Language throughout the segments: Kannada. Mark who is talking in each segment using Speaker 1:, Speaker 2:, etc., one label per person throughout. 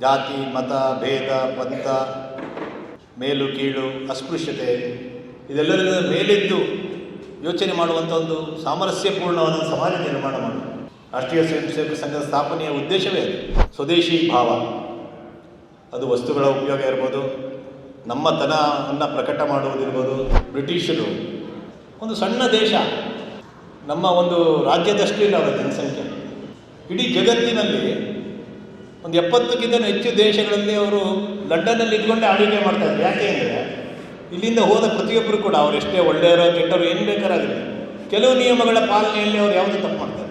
Speaker 1: ಜಾತಿ, ಮತ, ಭೇದ, ಪಂಥ, ಮೇಲು, ಕೀಳು, ಅಸ್ಪೃಶ್ಯತೆ, ಇದೆಲ್ಲದರ ಮೇಲೆದ್ದು ಯೋಚನೆ ಮಾಡುವಂಥ ಒಂದು ಸಾಮರಸ್ಯಪೂರ್ಣವಾದ ಸಮಾಜ ನಿರ್ಮಾಣ ಮಾಡೋದು ರಾಷ್ಟ್ರೀಯ ಸ್ವಯಂ ಸೇವಕ ಸಂಘದ ಸ್ಥಾಪನೆಯ ಉದ್ದೇಶವೇ ಸ್ವದೇಶಿ ಭಾವ. ಅದು ವಸ್ತುಗಳ ಉಪಯೋಗ ಇರ್ಬೋದು ನಮ್ಮತನವನ್ನು ಪ್ರಕಟ ಮಾಡುವುದಿರ್ಬೋದು ಬ್ರಿಟಿಷರು. ಒಂದು ಸಣ್ಣ ದೇಶ. ನಮ್ಮ ಒಂದು ರಾಜ್ಯದಷ್ಟೇ ಇಲ್ಲ ಅವರ ಜನಸಂಖ್ಯೆ. ಇಡೀ ಜಗತ್ತಿನಲ್ಲಿ ಒಂದು ಎಪ್ಪತ್ತಕ್ಕಿಂತ ಹೆಚ್ಚು ದೇಶಗಳಲ್ಲಿ ಅವರು ಲಂಡನ್ನಲ್ಲಿ ಇದ್ಕೊಂಡೆ ಆಳ್ವಿಕೆ ಇದ್ದಾರೆ ಯಾಕೆ ಅಂದರೆ ಇಲ್ಲಿಂದ ಹೋದ ಪ್ರತಿಯೊಬ್ಬರು ಕೂಡ ಅವ್ರು ಎಷ್ಟೇ ಒಳ್ಳೆಯರೋ ಕೆಟ್ಟವರು ಏನು ಬೇಕಾರಾಗಲಿ ಕೆಲವು ನಿಯಮಗಳ ಪಾಲನೆಯಲ್ಲಿ ಅವ್ರು ಯಾವುದು ತಪ್ಪು ಮಾಡ್ತಾರೆ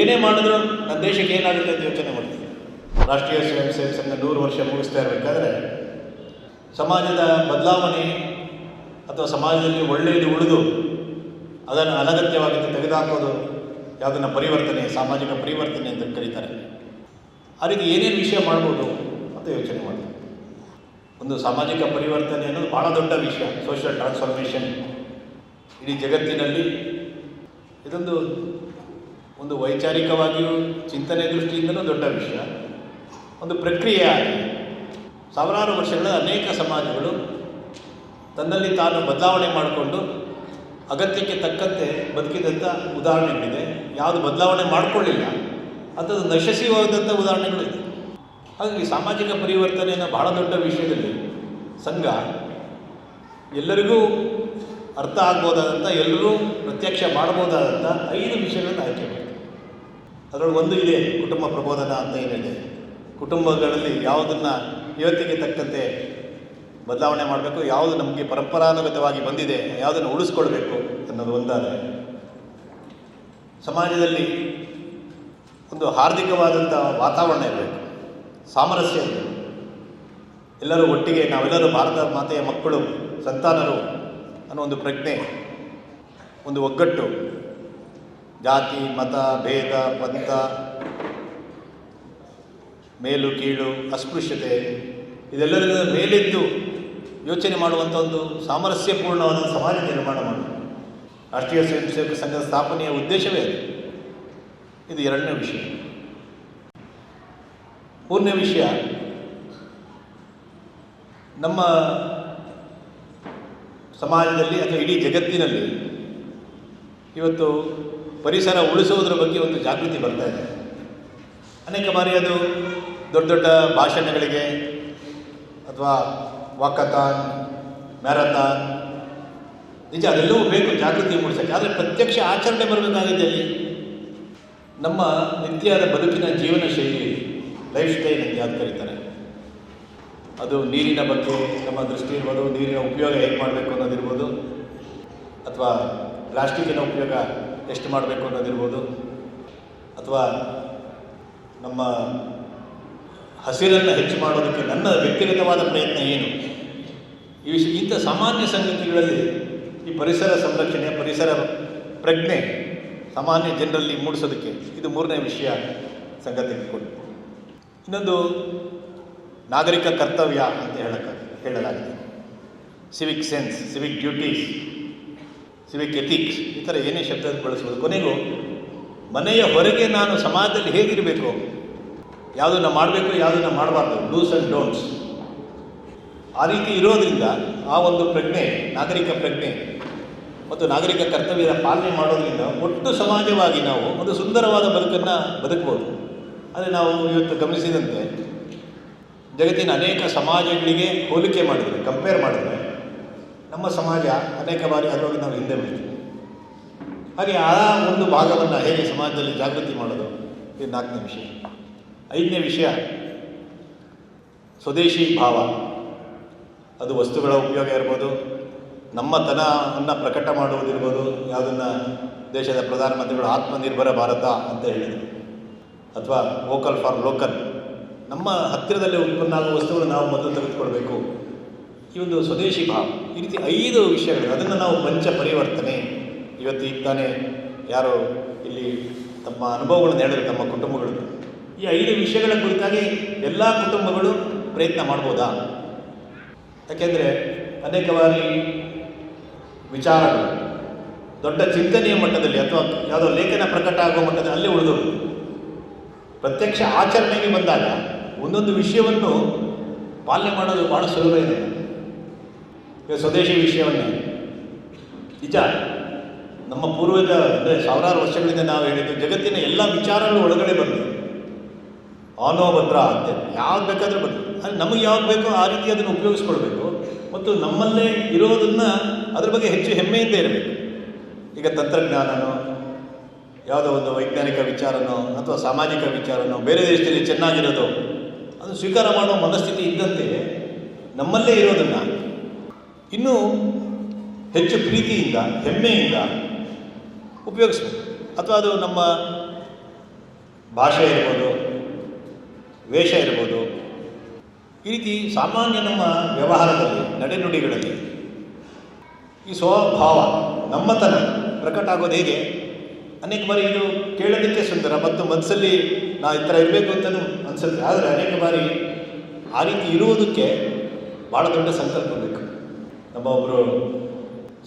Speaker 1: ಏನೇ ಮಾಡಿದ್ರು ನನ್ನ ದೇಶಕ್ಕೆ ಏನಾಗುತ್ತೆ ಅಂತ ಯೋಚನೆ ಮಾಡ್ತೀವಿ ರಾಷ್ಟ್ರೀಯ ಸ್ವಯಂ ಸೇವಕ ಸಂಘ ನೂರು ವರ್ಷ ಮುಗಿಸ್ತಾ ಇರಬೇಕಾದ್ರೆ ಸಮಾಜದ ಬದಲಾವಣೆ ಅಥವಾ ಸಮಾಜದಲ್ಲಿ ಒಳ್ಳೆಯದು ಉಳಿದು ಅದನ್ನು ಅನಗತ್ಯವಾಗಿ ತೆಗೆದುಹಾಕೋದು ಯಾವುದನ್ನು ಪರಿವರ್ತನೆ, ಸಾಮಾಜಿಕ ಪರಿವರ್ತನೆ ಅಂತ ಕರೀತಾರೆ. ರೀತಿ ಏನೇನು ವಿಷಯ ಮಾಡ್ಬೋದು ಅಂತ ಯೋಚನೆ ಮಾಡಿ ಒಂದು ಸಾಮಾಜಿಕ ಪರಿವರ್ತನೆ ಅನ್ನೋದು ಭಾಳ ದೊಡ್ಡ ವಿಷಯ ಸೋಷಿಯಲ್ ಟ್ರಾನ್ಸ್ಫಾರ್ಮೇಷನ್ ಇಡೀ ಜಗತ್ತಿನಲ್ಲಿ ಇದೊಂದು ಒಂದು ವೈಚಾರಿಕವಾಗಿಯೂ ಚಿಂತನೆ ದೃಷ್ಟಿಯಿಂದಲೂ ದೊಡ್ಡ ವಿಷಯ. ಒಂದು ಪ್ರಕ್ರಿಯೆ ಆಗಿದೆ. ಸಾವಿರಾರು ವರ್ಷಗಳ ಅನೇಕ ಸಮಾಜಗಳು ತನ್ನಲ್ಲಿ ತಾನು ಬದಲಾವಣೆ ಮಾಡಿಕೊಂಡು ಅಗತ್ಯಕ್ಕೆ ತಕ್ಕಂತೆ ಬದುಕಿದಂಥ ಉದಾಹರಣೆಗಳಿದೆ. ಯಾವುದು ಬದಲಾವಣೆ ಮಾಡಿಕೊಳ್ಳಿಲ್ಲ. ಅಂಥದ್ದು ನಶಸಿವಾದಂಥ ಹೋದಂಥ ಉದಾಹರಣೆಗಳಿದೆ ಹಾಗಾಗಿ ಸಾಮಾಜಿಕ ಪರಿವರ್ತನೆಯನ್ನು ಬಹಳ ದೊಡ್ಡ ವಿಷಯದಲ್ಲಿ ಸಂಘ ಎಲ್ಲರಿಗೂ ಅರ್ಥ ಆಗ್ಬೋದಾದಂಥ, ಎಲ್ಲರೂ ಪ್ರತ್ಯಕ್ಷ ಮಾಡ್ಬೋದಾದಂಥ ಐದು ವಿಷಯಗಳನ್ನು ಆಯ್ಕೆ ಮಾಡ್ತೀವಿ ಅದರೊಳಗೆ ಒಂದು ಇದೆ, ಕುಟುಂಬ ಪ್ರಬೋಧನ ಅಂತ ಏನಿದೆ ಕುಟುಂಬಗಳಲ್ಲಿ ಯಾವುದನ್ನು ಇವತ್ತಿಗೆ ತಕ್ಕಂತೆ ಬದಲಾವಣೆ ಮಾಡಬೇಕು, ಯಾವುದು ನಮಗೆ ಪರಂಪರಾನುಗತವಾಗಿ ಬಂದಿದೆ, ಯಾವುದನ್ನು ಉಳಿಸ್ಕೊಳ್ಬೇಕು ಅನ್ನೋದು ಒಂದಾದರೆ, ಸಮಾಜದಲ್ಲಿ ಒಂದು ಹಾರ್ದಿಕವಾದಂಥ ವಾತಾವರಣ ಇರಬೇಕು, ಸಾಮರಸ್ಯ ಇರಬೇಕು. ಎಲ್ಲರೂ ಒಟ್ಟಿಗೆ ನಾವೆಲ್ಲರೂ ಭಾರತ ಮಾತೆಯ ಮಕ್ಕಳು, ಸಂತಾನರು ಅನ್ನೋ ಒಂದು ಪ್ರಜ್ಞೆ, ಒಂದು ಒಗ್ಗಟ್ಟು. ಜಾತಿ, ಮತ, ಭೇದ, ಪಂಥ, ಮೇಲು, ಕೀಳು, ಅಸ್ಪೃಶ್ಯತೆ, ಇದೆಲ್ಲದರ ಮೇಲಿದ್ದು ಯೋಚನೆ ಮಾಡುವಂಥ ಒಂದು ಸಾಮರಸ್ಯಪೂರ್ಣವಾದ ಸಮಾಜ ನಿರ್ಮಾಣ ಮಾಡೋದು. ರಾಷ್ಟ್ರೀಯ ಸ್ವಯಂ ಸೇವಕ ಸಂಘದ ಸ್ಥಾಪನೆಯ ಉದ್ದೇಶವೇ ಅದು. ಇದು ಎರಡನೇ ವಿಷಯ. ಮೂರನೇ ವಿಷಯ, ನಮ್ಮ ಸಮಾಜದಲ್ಲಿ ಅಥವಾ ಇಡೀ ಜಗತ್ತಿನಲ್ಲಿ ಇವತ್ತು ಪರಿಸರ ಉಳಿಸುವುದರ ಬಗ್ಗೆ ಒಂದು ಜಾಗೃತಿ ಬರ್ತಾ ಇದೆ. ಅನೇಕ ಬಾರಿ ಅದು ದೊಡ್ಡ ದೊಡ್ಡ ಭಾಷಣಗಳಿಗೆ ಅಥವಾ ವಾಕಥಾನ್, ಮ್ಯಾರಥಾನ್, ನಿಜ ಅದೆಲ್ಲವೂ ಬೇಕು ಜಾಗೃತಿ ಮೂಡಿಸೋಕ್ಕೆ. ಆದರೆ ಪ್ರತ್ಯಕ್ಷ ಆಚರಣೆ ಬರಬೇಕಾಗಿದೆ ಅಲ್ಲಿ. ನಮ್ಮ ನಿತ್ಯದ ಬದುಕಿನ ಜೀವನ ಶೈಲಿ ಲೈಫ್ ಸ್ಟೈಲ್ ಅಂತ ಯಾವ್ದು ಕರೀತಾರೆ? ಅದು ನೀರಿನ ಬಗ್ಗೆ ನಮ್ಮ ದೃಷ್ಟಿ ಇರ್ಬೋದು, ನೀರಿನ ಉಪಯೋಗ ಹೇಗೆ ಮಾಡಬೇಕು ಅನ್ನೋದಿರ್ಬೋದು, ಅಥವಾ ಪ್ಲಾಸ್ಟಿಕ್ಕಿನ ಉಪಯೋಗ ಎಷ್ಟು ಮಾಡಬೇಕು ಅನ್ನೋದಿರ್ಬೋದು, ಅಥವಾ ನಮ್ಮ ಹಸಿರನ್ನು ಹೆಚ್ಚು ಮಾಡೋದಕ್ಕೆ ನನ್ನ ವ್ಯಕ್ತಿಗತವಾದ ಪ್ರಯತ್ನ ಏನು? ಈ ವಿಷಯ ಇಂಥ ಸಾಮಾನ್ಯ ಸಂಗತಿಗಳಲ್ಲಿ ಈ ಪರಿಸರ ಸಂರಕ್ಷಣೆ, ಪರಿಸರ ಪ್ರಜ್ಞೆ ಸಾಮಾನ್ಯ ಜನರಲ್ಲಿ ಮೂಡಿಸೋದಕ್ಕೆ ಇದು ಮೂರನೇ ವಿಷಯ ಸಂಗತಿ ತೆಗೆದುಕೊಂಡು ಇನ್ನೊಂದು ನಾಗರಿಕ ಕರ್ತವ್ಯ ಅಂತ ಹೇಳಕ್ಕೆ ಹೇಳಲಾಗಿದೆ. Civic sense civic duties civic ethics ಈ ಥರ ಏನೇ ಶಬ್ದ ಬಳಸ್ಬೋದು. ಕೊನೆಗೂ, ಮನೆಯ ಹೊರಗೆ ನಾನು ಸಮಾಜದಲ್ಲಿ ಹೇಗಿರಬೇಕು? ಯಾವುದನ್ನು ಮಾಡಬೇಕು, ಯಾವುದನ್ನು ಮಾಡಬಾರ್ದು? ಡೂಸ್ ಆ್ಯಂಡ್ ಡೋಂಟ್ಸ್ ಆ ರೀತಿ ಇರೋದ್ರಿಂದ ಆ ಒಂದು ಪ್ರಜ್ಞೆ, ನಾಗರಿಕ ಪ್ರಜ್ಞೆ ಮತ್ತು ನಾಗರಿಕ ಕರ್ತವ್ಯದ ಪಾಲನೆ ಮಾಡೋದರಿಂದ ಒಟ್ಟು ಸಮಾಜವಾಗಿ ನಾವು ಒಂದು ಸುಂದರವಾದ ಬದುಕನ್ನು ಬದುಕ್ಬೋದು. ಆದರೆ ನಾವು ಇವತ್ತು ಗಮನಿಸಿದಂತೆ, ಜಗತ್ತಿನ ಅನೇಕ ಸಮಾಜಗಳಿಗೆ ಹೋಲಿಕೆ ಮಾಡಿದರೆ ಕಂಪೇರ್ ಮಾಡಿದರೆ, ನಮ್ಮ ಸಮಾಜ ಅನೇಕ ಬಾರಿ ಅದರೊಳಗೆ ನಾವು ಹಿಂದೆ ಬಿಡ್ತೀವಿ ಹಾಗೆ ಆ ಒಂದು ಭಾಗವನ್ನು ಹೇಗೆ ಸಮಾಜದಲ್ಲಿ ಜಾಗೃತಿ ಮಾಡೋದು, ಇದು ನಾಲ್ಕನೇ ವಿಷಯ. ಐದನೇ ವಿಷಯ, ಸ್ವದೇಶಿ ಭಾವ. ಅದು ವಸ್ತುಗಳ ಉಪಯೋಗ ಇರ್ಬೋದು ನಮ್ಮತನವನ್ನು ಪ್ರಕಟ ಮಾಡುವುದಿರ್ಬೋದು ಯಾವುದನ್ನು ದೇಶದ ಪ್ರಧಾನಮಂತ್ರಿಗಳು ಆತ್ಮನಿರ್ಭರ ಭಾರತ ಅಂತ ಹೇಳಿದರು. ಅಥವಾ ವೋಕಲ್ ಫಾರ್ ಲೋಕಲ್. ನಮ್ಮ ಹತ್ತಿರದಲ್ಲಿ ಉತ್ಪನ್ನ ಆಗುವ ವಸ್ತುಗಳು ನಾವು ಮೊದಲು ತೆಗೆದುಕೊಳ್ಬೇಕು. ಈ ಒಂದು ಸ್ವದೇಶಿ ಭಾವ, ಈ ರೀತಿ ಐದು ವಿಷಯಗಳು ಅದನ್ನು ನಾವು ಪಂಚ ಪರಿವರ್ತನೆ. ಇವತ್ತು ಈಗ ತಾನೇ ಯಾರೋ ಇಲ್ಲಿ ತಮ್ಮ ಅನುಭವಗಳನ್ನು ಹೇಳಿದ್ರು, ತಮ್ಮ ಕುಟುಂಬಗಳು. ಈ ಐದು ವಿಷಯಗಳ ಕುರಿತಾಗಿ ಎಲ್ಲ ಕುಟುಂಬಗಳು ಪ್ರಯತ್ನ ಮಾಡ್ಬೋದಾ? ಯಾಕೆಂದರೆ ಅನೇಕ ಬಾರಿ ವಿಚಾರಗಳು. ದೊಡ್ಡ ಚಿಂತನೆಯ ಮಟ್ಟದಲ್ಲಿ ಅಥವಾ ಯಾವುದೋ ಲೇಖನ ಪ್ರಕಟ ಆಗುವ ಮಟ್ಟದಲ್ಲಿ ಅಲ್ಲೇ ಉಳಿದು ಪ್ರತ್ಯಕ್ಷ ಆಚರಣೆಗೆ ಬಂದಾಗ ಒಂದೊಂದು ವಿಷಯವನ್ನು ಪಾಲನೆ ಮಾಡೋದು ಭಾಳ ಸುಲಭ ಇದೆ. ಈಗ ಸ್ವದೇಶಿ ವಿಷಯವನ್ನು. ನಿಜ ನಮ್ಮ ಪೂರ್ವಜ ಅಂದರೆ ಸಾವಿರಾರು ವರ್ಷಗಳಿಂದ ನಾವು ಹೇಳಿದ್ದು ಜಗತ್ತಿನ ಎಲ್ಲ ವಿಚಾರಗಳು ಒಳಗಡೆ ಬಂದು ಆನೋ ಭದ್ರ ಅಂತ ಯಾವ್ದು ಬೇಕಾದರೂ ಬಂದು. ಅದು ನಮಗೆ ಯಾವ್ದು ಬೇಕೋ ಆ ರೀತಿ ಅದನ್ನು ಉಪಯೋಗಿಸ್ಕೊಳ್ಬೇಕು. ಮತ್ತು ನಮ್ಮಲ್ಲೇ ಇರೋದನ್ನು ಅದ್ರ ಬಗ್ಗೆ ಹೆಚ್ಚು ಹೆಮ್ಮೆಯಿಂದ ಇರಬೇಕು. ಈಗ ತಂತ್ರಜ್ಞಾನನೋ, ಯಾವುದೋ ಒಂದು ವೈಜ್ಞಾನಿಕ ವಿಚಾರನೋ ಅಥವಾ ಸಾಮಾಜಿಕ ವಿಚಾರನೋ, ಬೇರೆ ದೇಶದಲ್ಲಿ ಚೆನ್ನಾಗಿರೋದು, ಅದು ಸ್ವೀಕಾರ ಮಾಡುವ ಮನಸ್ಥಿತಿ ಇದ್ದಂತೆ ನಮ್ಮಲ್ಲೇ ಇರೋದನ್ನು ಇನ್ನೂ ಹೆಚ್ಚು ಪ್ರೀತಿಯಿಂದ, ಹೆಮ್ಮೆಯಿಂದ ಉಪಯೋಗಿಸ್ಬೇಕು. ಅಥವಾ ಅದು ನಮ್ಮ ಭಾಷೆ ಇರ್ಬೋದು, ವೇಷ ಇರ್ಬೋದು ಈ ರೀತಿ ಸಾಮಾನ್ಯ ನಮ್ಮ ವ್ಯವಹಾರದಲ್ಲಿ, ನಡೆನುಡಿಗಳಲ್ಲಿ ಈ ಸ್ವಭಾವ, ನಮ್ಮತನ ಪ್ರಕಟ ಆಗೋದು ಹೇಗೆ? ಅನೇಕ ಬಾರಿ ಇದು ಕೇಳೋದಕ್ಕೆ ಸುಂದರ ಮತ್ತು ಮನಸ್ಸಲ್ಲಿ ನಾ ಈ ಥರ ಇರಬೇಕು ಅಂತಲೂ ಅನಿಸುತ್ತೆ. ಆದರೆ ಅನೇಕ ಬಾರಿ ಆ ರೀತಿ ಇರುವುದಕ್ಕೆ ಭಾಳ ದೊಡ್ಡ ಸಂಕಲ್ಪ ಬೇಕು. ನಮ್ಮ ಒಬ್ಬರು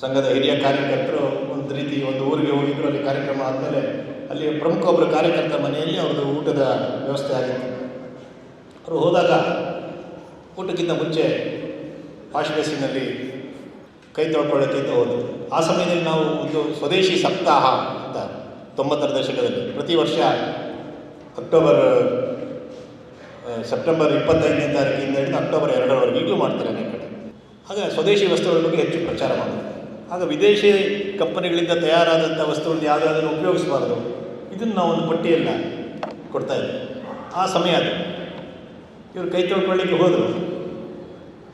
Speaker 1: ಸಂಘದ ಹಿರಿಯ ಕಾರ್ಯಕರ್ತರು ಒಂದು ರೀತಿ ಒಂದು ಊರಿಗೆ ಹೋಗಿದ್ರು ಅಲ್ಲಿ ಕಾರ್ಯಕ್ರಮ ಆದಮೇಲೆ ಅಲ್ಲಿ ಪ್ರಮುಖ ಒಬ್ಬರು ಕಾರ್ಯಕರ್ತ ಮನೆಯಲ್ಲಿ ಅವ್ರದ್ದು ಊಟದ ವ್ಯವಸ್ಥೆ ಆಗಿತ್ತು. ಅವರು ಹೋದಾಗ ಊಟಕ್ಕಿಂತ ಮುಂಚೆ ವಾಶ್ ಬೇಸಿನಲ್ಲಿ ಕೈ ತೊಳ್ಕೊಳ್ಳೋಕ್ಕಿಂತ ಹೋದು. ಹೋದರು ಆ ಸಮಯದಲ್ಲಿ ನಾವು ಒಂದು ಸ್ವದೇಶಿ ಸಪ್ತಾಹ ಅಂತ ತೊಂಬತ್ತರ ದಶಕದಲ್ಲಿ ಪ್ರತಿ ವರ್ಷ ಅಕ್ಟೋಬರ್ ಸೆಪ್ಟೆಂಬರ್ ಇಪ್ಪತ್ತೈದನೇ ತಾರೀಕಿಂದ ಹಿಡಿದು ಅಕ್ಟೋಬರ್ ಎರಡರವರೆಗೆ ಈಗಲೂ ಮಾಡ್ತಾರೆ ಅನೇಕ ಕಡೆ. ಆಗ ಸ್ವದೇಶಿ ವಸ್ತುಗಳ ಬಗ್ಗೆ ಹೆಚ್ಚು ಪ್ರಚಾರ ಮಾಡೋದು. ಆಗ ವಿದೇಶಿ ಕಂಪನಿಗಳಿಂದ ತಯಾರಾದಂಥ ವಸ್ತುಗಳನ್ನ ಯಾವುದಾದ್ರೂ ಉಪಯೋಗಿಸಬಾರ್ದು. ಇದನ್ನು ನಾವು ಒಂದು ಪಟ್ಟಿಯನ್ನು ಕೊಡ್ತಾ ಇದ್ವಿ. ಆ ಸಮಯ ಅದು. ಇವರು ಕೈ ತೊಳ್ಕೊಳ್ಳಿಕ್ಕೆ ಹೋದರು.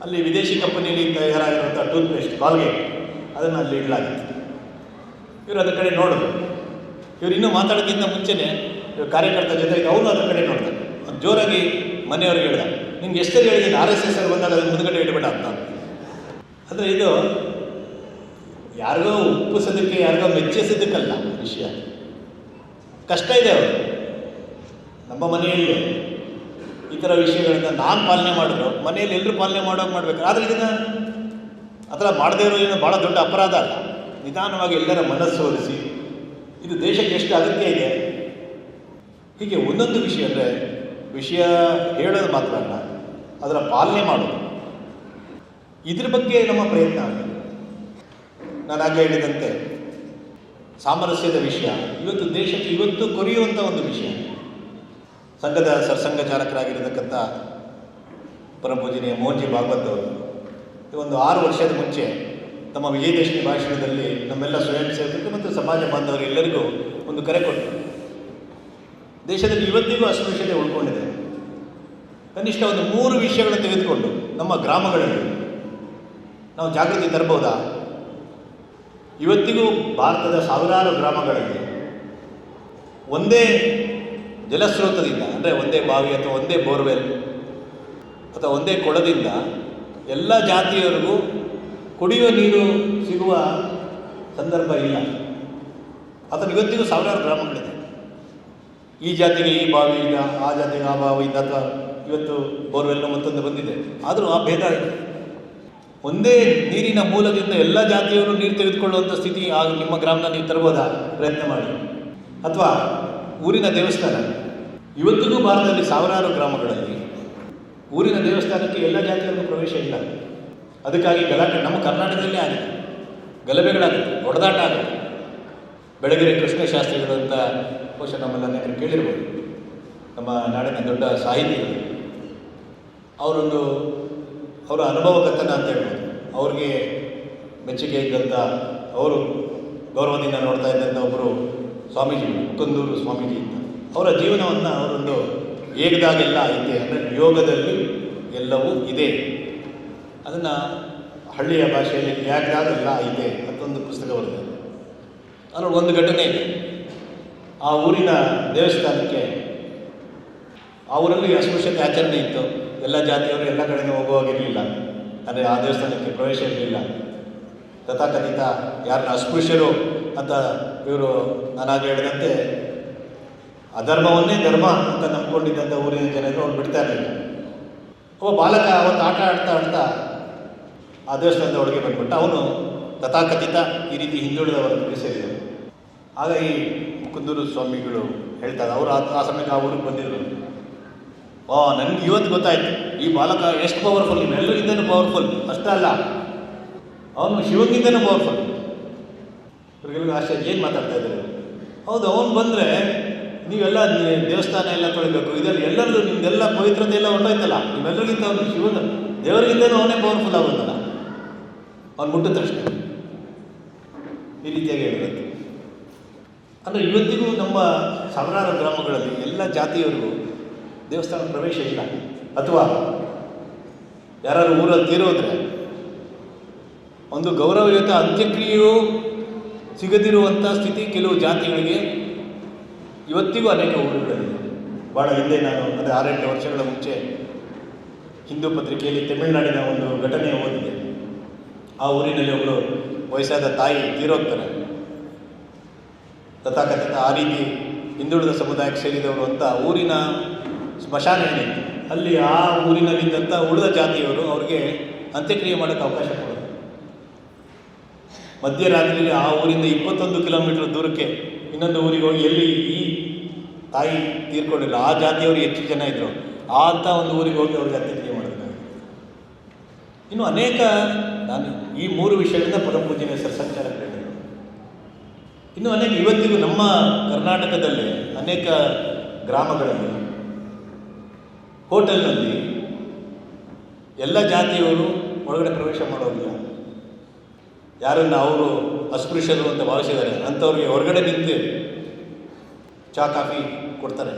Speaker 1: ಅಲ್ಲಿ ವಿದೇಶಿ ಕಂಪನಿಯಲ್ಲಿ ತಯಾರಾಗಿರುವಂಥ ಟೂತ್ಪೇಸ್ಟ್ ಕಾಲ್ಗೇಟ್ ಅದನ್ನು ಅಲ್ಲಿ ಇಡಲಾಗಿತ್ತು. ಇವರು ಅದರ ಕಡೆ ನೋಡಿದ್ರು. ಇವರು ಇನ್ನೂ ಮಾತಾಡೋಕ್ಕಿಂತ ಮುಂಚೆನೇ ಇವ್ರ ಕಾರ್ಯಕರ್ತ ಜೊತೆಗೆ ಅವರು ಅದರ ಕಡೆ ನೋಡ್ತಾರೆ ಜೋರಾಗಿ ಮನೆಯವ್ರಿಗೆ ಹೇಳ್ದ, ನಿಮ್ಗೆ ಎಷ್ಟು ಹೇಳಿದ್ದೀನಿ ಆರ್ ಎಸ್ ಎಸ್ ಅವ್ರು ಬಂದಾಗ ಅದನ್ನು ಮುಂದ್ಗಡೆ ಇಡಬೇಡ ಅಂತ. ಅಂದರೆ ಇದು ಯಾರಿಗೋ ಉಪ್ಪಿಸೋದಕ್ಕೆ ಯಾರಿಗೋ ಮೆಚ್ಚಿಸೋದಕ್ಕಲ್ಲ ವಿಷಯ ಕಷ್ಟ ಇದೆ ಅವರು ನಮ್ಮ ಮನೆಯಲ್ಲಿ ಈ ಥರ ವಿಷಯಗಳನ್ನ ನಾನು ಪಾಲನೆ ಮಾಡಿದ್ರು, ಮನೆಯಲ್ಲಿ ಎಲ್ಲರೂ ಪಾಲನೆ ಮಾಡೋಕೆ ಮಾಡಬೇಕು. ಆದರೆ ಇದನ್ನು ಆ ಮಾಡದೇ ಇರೋ ಭಾಳ ದೊಡ್ಡ ಅಪರಾಧ ಅಲ್ಲ. ನಿಧಾನವಾಗಿ ಎಲ್ಲರ ಮನಸ್ಸು ಒಲಿಸಿ ಇದು ದೇಶಕ್ಕೆ ಎಷ್ಟು ಅಗತ್ಯ ಇದೆ? ಹೀಗೆ ಒಂದೊಂದು ವಿಷಯ ಅಂದರೆ ವಿಷಯ ಹೇಳೋದು ಮಾತ್ರ ಅಲ್ಲ, ಅದರ ಪಾಲನೆ ಮಾಡೋದು. ಇದ್ರ ಬಗ್ಗೆ ನಮ್ಮ ಪ್ರಯತ್ನ ನಾನು ಆಗಲೇ ಹೇಳಿದಂತೆ, ಸಾಮರಸ್ಯದ ವಿಷಯ. ಇವತ್ತು ದೇಶಕ್ಕೆ ಇವತ್ತು ಕೊರೆಯುವಂಥ ಒಂದು ವಿಷಯ. ಸಂಘದ ಸರ್ಸಂಘ ಚಾಲಕರಾಗಿರತಕ್ಕಂಥ ಪರಮಪೂಜನೀಯ ಮೋಹನ್ಜಿ ಭಾಗವತ್ ಅವರು ಒಂದು ಆರು ವರ್ಷದ ಮುಂಚೆ ನಮ್ಮ ವಿಜಯದಶಮಿ ಭಾಷಣದಲ್ಲಿ ನಮ್ಮೆಲ್ಲ ಸ್ವಯಂ ಸೇವಕರು ಮತ್ತು ಸಮಾಜ ಬಾಂಧವರು ಎಲ್ಲರಿಗೂ ಒಂದು ಕರೆ ಕೊಟ್ಟರು. ದೇಶದಲ್ಲಿ ಇವತ್ತಿಗೂ ಅಸ್ಪೃಶ್ಯತೆ ಉಳ್ಕೊಂಡಿದೆ. ಕನಿಷ್ಠ ಒಂದು ಮೂರು ವಿಷಯಗಳನ್ನು ತೆಗೆದುಕೊಂಡು ನಮ್ಮ ಗ್ರಾಮಗಳಲ್ಲಿ ನಾವು ಜಾಗೃತಿ ತರಬಹುದಾ? ಇವತ್ತಿಗೂ ಭಾರತದ ಸಾವಿರಾರು ಗ್ರಾಮಗಳಲ್ಲಿ ಒಂದೇ ಜಲಸ್ರೋತದಿಂದ, ಅಂದರೆ ಒಂದೇ ಬಾವಿ ಅಥವಾ ಒಂದೇ ಬೋರ್ವೆಲ್ ಅಥವಾ ಒಂದೇ ಕೊಳದಿಂದ ಎಲ್ಲ ಜಾತಿಯವರಿಗೂ ಕುಡಿಯುವ ನೀರು ಸಿಗುವ ಸಂದರ್ಭ ಇಲ್ಲ. ಅದನ್ನು ಇವತ್ತಿಗೂ ಸಾವಿರಾರು ಗ್ರಾಮಗಳಿದೆ. ಈ ಜಾತಿಗೆ ಈ ಬಾವಿ ಇಲ್ಲ, ಆ ಜಾತಿಗೆ ಆ ಬಾವಿ ಇಲ್ಲ ಅಥವಾ ಇವತ್ತು ಬೋರ್ವೆಲ್ನ ಮತ್ತೊಂದು ಬಂದಿದೆ. ಆದರೂ ಆ ಭೇದ ಇದೆ. ಒಂದೇ ನೀರಿನ ಮೂಲದಿಂದ ಎಲ್ಲ ಜಾತಿಯವರು ನೀರು ತೆಗೆದುಕೊಳ್ಳುವಂಥ ಸ್ಥಿತಿ ಆಗ ನಿಮ್ಮ ಗ್ರಾಮದಲ್ಲಿ ನೀವು ತರ್ಬೋದಾ ಪ್ರಯತ್ನ ಮಾಡಿ. ಅಥವಾ ಊರಿನ ದೇವಸ್ಥಾನ. ಇವತ್ತಿಗೂ ಭಾರತದಲ್ಲಿ ಸಾವಿರಾರು ಗ್ರಾಮಗಳಲ್ಲಿ ಊರಿನ ದೇವಸ್ಥಾನಕ್ಕೆ ಎಲ್ಲ ಜಾತಿಯಲ್ಲೂ ಪ್ರವೇಶ ಇಲ್ಲ. ಅದಕ್ಕಾಗಿ ಗಲಾಟೆ ನಮ್ಮ ಕರ್ನಾಟಕದಲ್ಲೇ ಆಗಿದೆ. ಗಲಭೆಗಳಾಗುತ್ತೆ ಹೊಡೆದಾಟ ಆಗುತ್ತೆ. ಬೆಳಗೆರೆ ಕೃಷ್ಣ ಅಂತ ಬಹುಶಃ ನಮ್ಮೆಲ್ಲ ನೆನಪು ಕೇಳಿರ್ಬೋದು. ನಮ್ಮ ನಾಡಿನ ದೊಡ್ಡ ಸಾಹಿತಿಗಳು. ಅವರೊಂದು, ಅವರ ಅನುಭವ ಕಥನ ಅಂತ ಹೇಳ್ಬೋದು. ಅವ್ರಿಗೆ ಮೆಚ್ಚುಗೆ ಇದ್ದಂಥ ಅವರು ಗೌರವದಿಂದ ನೋಡ್ತಾ ಇದ್ದಂಥ ಒಬ್ಬರು ಸ್ವಾಮೀಜಿ ಮುಕಂದೂರು ಸ್ವಾಮೀಜಿ ಅಂತ. ಅವರ ಜೀವನವನ್ನು ಅವರೊಂದು ಏಕದಾಗೆಲ್ಲ ಇದೆ ಅಂದರೆ ಯೋಗದಲ್ಲಿ ಎಲ್ಲವೂ ಇದೆ. ಅದನ್ನು ಹಳ್ಳಿಯ ಭಾಷೆಯಲ್ಲಿ ಯಾಕದಾಗೆಲ್ಲ ಇದೆ ಅಂತ ಒಂದು ಪುಸ್ತಕ ಬರುತ್ತೆ ಒಂದು ಘಟನೆ ಆ ಊರಿನ ದೇವಸ್ಥಾನಕ್ಕೆ ಆ ಊರಲ್ಲಿ ಅಸ್ಪೃಶ್ಯತೆ ಆಚರಣೆ ಇತ್ತು. ಎಲ್ಲ ಜಾತಿಯವರು ಎಲ್ಲ ಕಡೆನೂ ಹೋಗುವಾಗಿರಲಿಲ್ಲ. ಅಂದರೆ ಆ ದೇವಸ್ಥಾನಕ್ಕೆ ಪ್ರವೇಶ ಇರಲಿಲ್ಲ. ತಥಾಕಥಿತ ಯಾರನ್ನ ಅಸ್ಪೃಶ್ಯರು ಅಂತ ಇವರು ನಾನಾಗ ಹೇಳಿದಂತೆ ಅಧರ್ಮವನ್ನೇ ಧರ್ಮ ಅಂತ ನಂಬ್ಕೊಂಡಿದ್ದಂಥ ಊರಿನ ಜನರು ಅವ್ನು ಬಿಡ್ತಾ ಇರಲಿಲ್ಲ. ಒಬ್ಬ ಬಾಲಕ ಅವತ್ತು ಆಟ ಆಡ್ತಾ ಆಡ್ತಾ ಆ ದೇವಸ್ಥಾನದ ಒಳಗೆ ಬಂದ್ಬಿಟ್ಟು ಅವನು ತಥಾಕಥಿತ ಈ ರೀತಿ ಹಿಂದುಳಿದವರ ಬಗ್ಗೆ ಸೇರಿದರು ಆಗ ಈ ಕುಂದೂರು ಸ್ವಾಮಿಗಳು ಹೇಳ್ತಾರೆ, ಅವರು ಆ ಸಮಯಕ್ಕೆ ಆ ಊರಿಗೆ ಬಂದಿದ್ರು. ಓ ನನಗೆ ಇವತ್ತು ಗೊತ್ತಾಯ್ತು. ಈ ಬಾಲಕ ಎಷ್ಟು ಪವರ್ಫುಲ್ ಇವೆಲ್ಲರಿಗಿಂತನೂ ಪವರ್ಫುಲ್ ಅಷ್ಟಲ್ಲ ಅವನು ಶಿವನಿಗಿಂತನೂ ಪವರ್ಫುಲ್ ಇವ್ರಿಗೆಲ್ಲ ಆಶ್ಚರ್ಯ, ಏನು ಮಾತಾಡ್ತಾ ಇದ್ದಾರೆ? ಹೌದು, ಅವನು ಬಂದರೆ ನೀವೆಲ್ಲ ದೇವಸ್ಥಾನ ಎಲ್ಲ ತೊಳಿಬೇಕು, ಇದರಲ್ಲಿ ಎಲ್ಲರದ್ದು ನಿಮ್ದೆಲ್ಲ ಪವಿತ್ರತೆ ಎಲ್ಲ ಹೊರಟೋಯ್ತಲ್ಲ ನಿಮ್ಮೆಲ್ಲರಿಗಿಂತ ಅವನು ಶಿವನ ದೇವರಿಗಿಂತನೂ ಅವನೇ ಪವರ್ಫುಲ್ ಆಗೋದಲ್ಲ ಅವ್ನು ಮುಟ್ಟಿದ ತಕ್ಷಣ. ಈ ರೀತಿಯಾಗಿ ಹೇಳಿರುತ್ತೆ ಅಂದರೆ ಇವತ್ತಿಗೂ ನಮ್ಮ ಸಾವಿರಾರು ಗ್ರಾಮಗಳಲ್ಲಿ ಎಲ್ಲ ಜಾತಿಯವರಿಗೂ ದೇವಸ್ಥಾನ ಪ್ರವೇಶ ಇಲ್ಲ. ಅಥವಾ ಯಾರು ಊರಲ್ಲಿ ತೀರೋದ್ರೆ ಒಂದು ಗೌರವಯುತ ಅಂತ್ಯಕ್ರಿಯೆಯೂ ಸಿಗದಿರುವಂಥ ಸ್ಥಿತಿ ಕೆಲವು ಜಾತಿಗಳಿಗೆ ಇವತ್ತಿಗೂ ಅನೇಕ ಊರುಗಳಿದೆ ಭಾಳ ಹಿಂದೆ ನಾನು ಅಂದರೆ ಆರೆಂಟು ವರ್ಷಗಳ ಮುಂಚೆ ಹಿಂದೂ ಪತ್ರಿಕೆಯಲ್ಲಿ ತಮಿಳುನಾಡಿನ ಒಂದು ಘಟನೆ ಓದಿದೆ. ಆ ಊರಿನಲ್ಲಿ ಒಬ್ಬರು ವಯಸ್ಸಾದ ತಾಯಿ ತೀರೋಗ್ತಾರೆ ತಥಾಕಥಿತ ಆ ರೀತಿ ಹಿಂದುಳಿದ ಸಮುದಾಯಕ್ಕೆ ಸೇರಿದವರು ಅಂತ ಊರಿನ ಸ್ಮಶಾನ ಏನಿತ್ತು ಅಲ್ಲಿ ಆ ಊರಿನಲ್ಲಿದ್ದಂಥ ಉಳಿದ ಜಾತಿಯವರು ಅವ್ರಿಗೆ ಅಂತ್ಯಕ್ರಿಯೆ ಮಾಡೋಕೆ ಅವಕಾಶ ಕೊಡೋದು. ಮಧ್ಯರಾತ್ರಿಯಲ್ಲಿ ಆ ಊರಿಂದ ಇಪ್ಪತ್ತೊಂದು ಕಿಲೋಮೀಟರ್ ದೂರಕ್ಕೆ ಇನ್ನೊಂದು ಊರಿಗೆ ಹೋಗಿ ಎಲ್ಲಿ ಈ ತಾಯಿ ತೀರ್ಕೊಂಡಿಲ್ಲ. ಆ ಜಾತಿಯವರು ಹೆಚ್ಚು ಜನ ಇದ್ದರು ಆತ ಒಂದು ಊರಿಗೆ ಹೋಗಿ ಅವ್ರಿಗೆ ಅತಿಥಿ ಮಾಡಿದ್ರು. ಇನ್ನು ಅನೇಕ ನಾನು ಈ ಮೂರು ವಿಷಯಗಳಿಂದ ಪರಮಪೂಜನೆ ಹೆಸರು ಸಂಚಾರ ಇನ್ನು ಅನೇಕ ಇವತ್ತಿಗೂ ನಮ್ಮ ಕರ್ನಾಟಕದಲ್ಲಿ ಅನೇಕ ಗ್ರಾಮಗಳಲ್ಲಿ, ಹೋಟೆಲ್ನಲ್ಲಿ ಎಲ್ಲ ಜಾತಿಯವರು ಒಳಗಡೆ ಪ್ರವೇಶ ಮಾಡೋದಿಲ್ಲ. ಯಾರನ್ನ ಅವರು ಅಸ್ಪೃಶ್ಯರು ಅಂತ ಭಾವಿಸಿದ್ದಾರೆ. ಅಂಥವ್ರಿಗೆ ಹೊರಗಡೆ ನಿಂತು ಚಹಾ ಕಾಫಿ ಕೊಡ್ತಾರೆ.